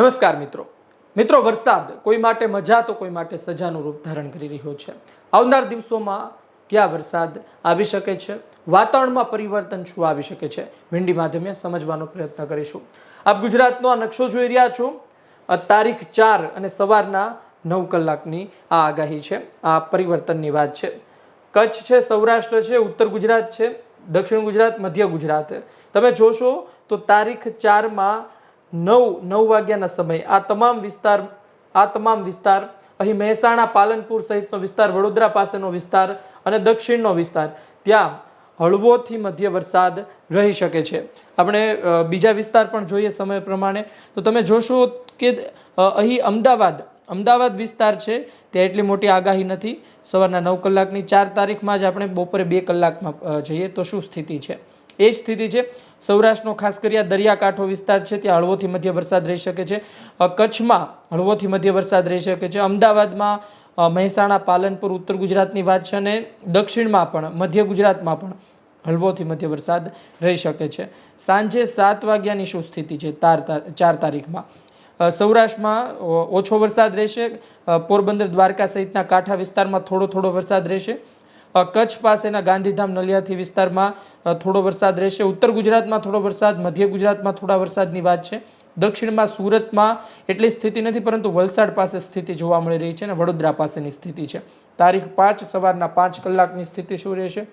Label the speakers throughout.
Speaker 1: નમસ્કાર મિત્રો. મિત્રો, વરસાદ કોઈ માટે મજા તો કોઈ માટે સજાનું રૂપ ધારણ કરી રહ્યો છે. આવનાર દિવસોમાં ક્યાં વરસાદ આવી શકે છે? વાતાવરણમાં પરિવર્તન શું આવી શકે છે? વિંડી માધ્યમે સમજવાનો પ્રયત્ન કરીશું. આપ ગુજરાતનો આ નકશો જોઈ રહ્યા છો. તારીખ ચાર અને સવારના નવ કલાકની આ આગાહી છે. આ પરિવર્તનની વાત છે. કચ્છ છે, સૌરાષ્ટ્ર છે, ઉત્તર ગુજરાત છે, દક્ષિણ ગુજરાત, મધ્ય ગુજરાત. તમે જોશો તો તારીખ ચારમાં નવ નવ વાગ્યાના સમય. આ તમામ વિસ્તાર, આ તમામ વિસ્તાર, અહીં મહેસાણા, પાલનપુર સહિતનો વિસ્તાર, વડોદરા પાસેનો વિસ્તાર અને દક્ષિણનો વિસ્તાર, ત્યાં હળવોથી મધ્ય વરસાદ રહી શકે છે. આપણે બીજા વિસ્તાર પણ જોઈએ સમય પ્રમાણે. તો તમે જોશો કે અહીં અમદાવાદ અમદાવાદ વિસ્તાર છે, ત્યાં એટલી મોટી આગાહી નથી. સવારના નવ કલાકની ચાર તારીખમાં જ આપણે બપોરે બે કલાકમાં જઈએ તો શું સ્થિતિ છે? એ જ સ્થિતિ છે. સૌરાષ્ટ્રનો ખાસ કરી આ દરિયાકાંઠો વિસ્તાર છે, ત્યાં હળવોથી મધ્ય વરસાદ રહી શકે છે. કચ્છમાં હળવોથી મધ્ય વરસાદ રહી શકે છે. અમદાવાદમાં મહેસાણા, પાલનપુર, ઉત્તર ગુજરાતની વાત છે અને દક્ષિણમાં પણ, મધ્ય ગુજરાતમાં પણ હળવોથી મધ્ય વરસાદ રહી શકે છે. સાંજે સાત વાગ્યાની શું સ્થિતિ છે તાર ચાર તારીખમાં? સૌરાષ્ટ્રમાં ઓછો વરસાદ રહેશે. પોરબંદર, દ્વારકા સહિતના કાંઠા વિસ્તારમાં થોડો થોડો વરસાદ રહેશે. કચ્છ પાસેના ગાંધીધામ નલિયાથી વિસ્તારમાં થોડો વરસાદ રહેશે. ઉત્તર ગુજરાતમાં થોડો વરસાદ, મધ્ય ગુજરાતમાં થોડા વરસાદની વાત છે. દક્ષિણમાં સુરતમાં એટલી સ્થિતિ નથી, પરંતુ વલસાડ પાસે સ્થિતિ જોવા મળી રહી છે અને વડોદરા પાસેની સ્થિતિ છે. તારીખ પાંચ, સવારના પાંચ કલાકની સ્થિતિ શું રહેશે?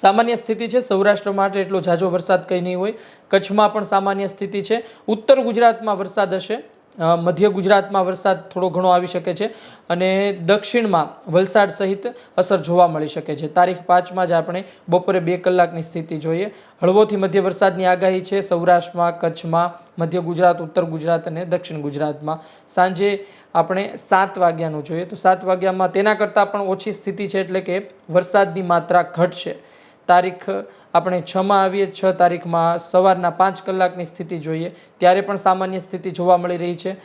Speaker 1: સામાન્ય સ્થિતિ છે, સૌરાષ્ટ્ર માટે એટલો ઝાઝો વરસાદ કંઈ નહીં હોય. કચ્છમાં પણ સામાન્ય સ્થિતિ છે. ઉત્તર ગુજરાતમાં વરસાદ હશે. મધ્ય ગુજરાતમાં વરસાદ થોડો ઘણો આવી શકે છે અને દક્ષિણમાં વલસાડ સહિત અસર જોવા મળી શકે છે. તારીખ પાંચમાં જ આપણે બપોરે બે કલાકની સ્થિતિ જોઈએ. હળવોથી મધ્ય વરસાદની આગાહી છે. સૌરાષ્ટ્રમાં, કચ્છમાં, મધ્ય ગુજરાત, ઉત્તર ગુજરાત અને દક્ષિણ ગુજરાતમાં. સાંજે આપણે સાત વાગ્યાનું જોઈએ. તો સાત વાગ્યામાં તેના કરતાં પણ ઓછી સ્થિતિ છે એટલે કે વરસાદની માત્રા ઘટશે. તારીખ આપણે છમાં આવીએ, છ તારીખમાં સવારના પાંચ કલાકની સ્થિતિ જોઈએ. ત્યારે પણ સામાન્ય સ્થિતિ જોવા મળી રહી છે.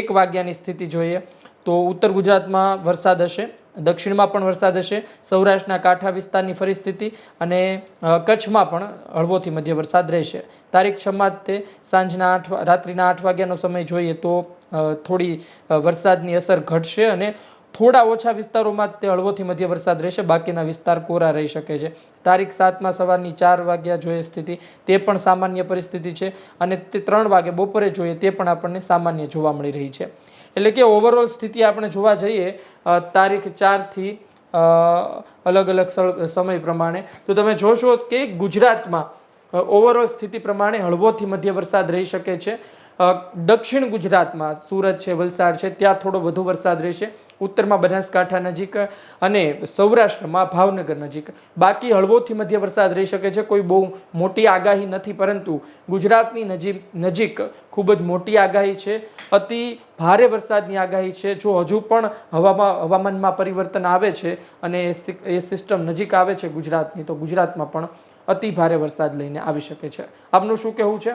Speaker 1: એક વાગ્યાની સ્થિતિ જોઈએ. તો ઉત્તર ગુજરાતમાં વરસાદ હશે. દક્ષિણમાં પણ વરસાદ હશે. સૌરાષ્ટ્રના કાંઠા વિસ્તારની પરિસ્થિતિ અને કચ્છમાં પણ હળવોથી મધ્ય વરસાદ રહેશે. તારીખ છમાં તે સાંજના આઠ રાત્રિના આઠ વાગ્યાનો સમય જોઈએ તો થોડી વરસાદની અસર ઘટશે અને થોડા ઓછા વિસ્તારોમાં જ તે હળવોથી મધ્ય વરસાદ રહેશે. બાકીના વિસ્તાર કોરા રહી શકે છે. તારીખ સાતમાં સવારની ચાર વાગ્યા જોઈએ સ્થિતિ. તે પણ સામાન્ય પરિસ્થિતિ છે અને તે ત્રણ વાગે બપોરે જોઈએ તે પણ આપણને સામાન્ય જોવા મળી રહી છે. એટલે કે ઓવરઓલ સ્થિતિ આપણે જોવા જઈએ તારીખ ચારથી અલગ અલગ સમય પ્રમાણે. તો તમે જોશો કે ગુજરાતમાં ઓવરઓલ સ્થિતિ પ્રમાણે હળવોથી મધ્ય વરસાદ રહી શકે છે. દક્ષિણ ગુજરાતમાં સુરત છે, વલસાડ છે, ત્યાં થોડો વધુ વરસાદ રહેશે. ઉત્તરમાં બનાસકાંઠા નજીક અને સૌરાષ્ટ્રમાં ભાવનગર નજીક. બાકી હળવોથી મધ્ય વરસાદ રહી શકે છે. કોઈ બહુ મોટી આગાહી નથી, પરંતુ ગુજરાતની નજીક નજીક ખૂબ જ મોટી આગાહી છે. અતિ ભારે વરસાદની આગાહી છે. જો હજુ પણ હવામાં, હવામાનમાં પરિવર્તન આવે છે અને એ સિસ્ટમ નજીક આવે છે ગુજરાતની, તો ગુજરાતમાં પણ અતિ ભારે વરસાદ લઈને આવી શકે છે. આપનું શું કહેવું છે?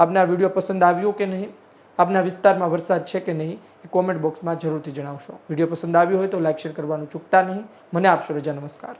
Speaker 1: આપને આ વીડિયો પસંદ આવ્યો કે નહીં? આપના વિસ્તારમાં વરસાદ છે કે નહીં? એ કોમેન્ટ બોક્સમાં જરૂરથી જણાવશો. વીડિયો પસંદ આવ્યો હોય તો લાઇક શેર કરવાનું ચૂકતા નહીં. મને આપશો રજા. નમસ્કાર.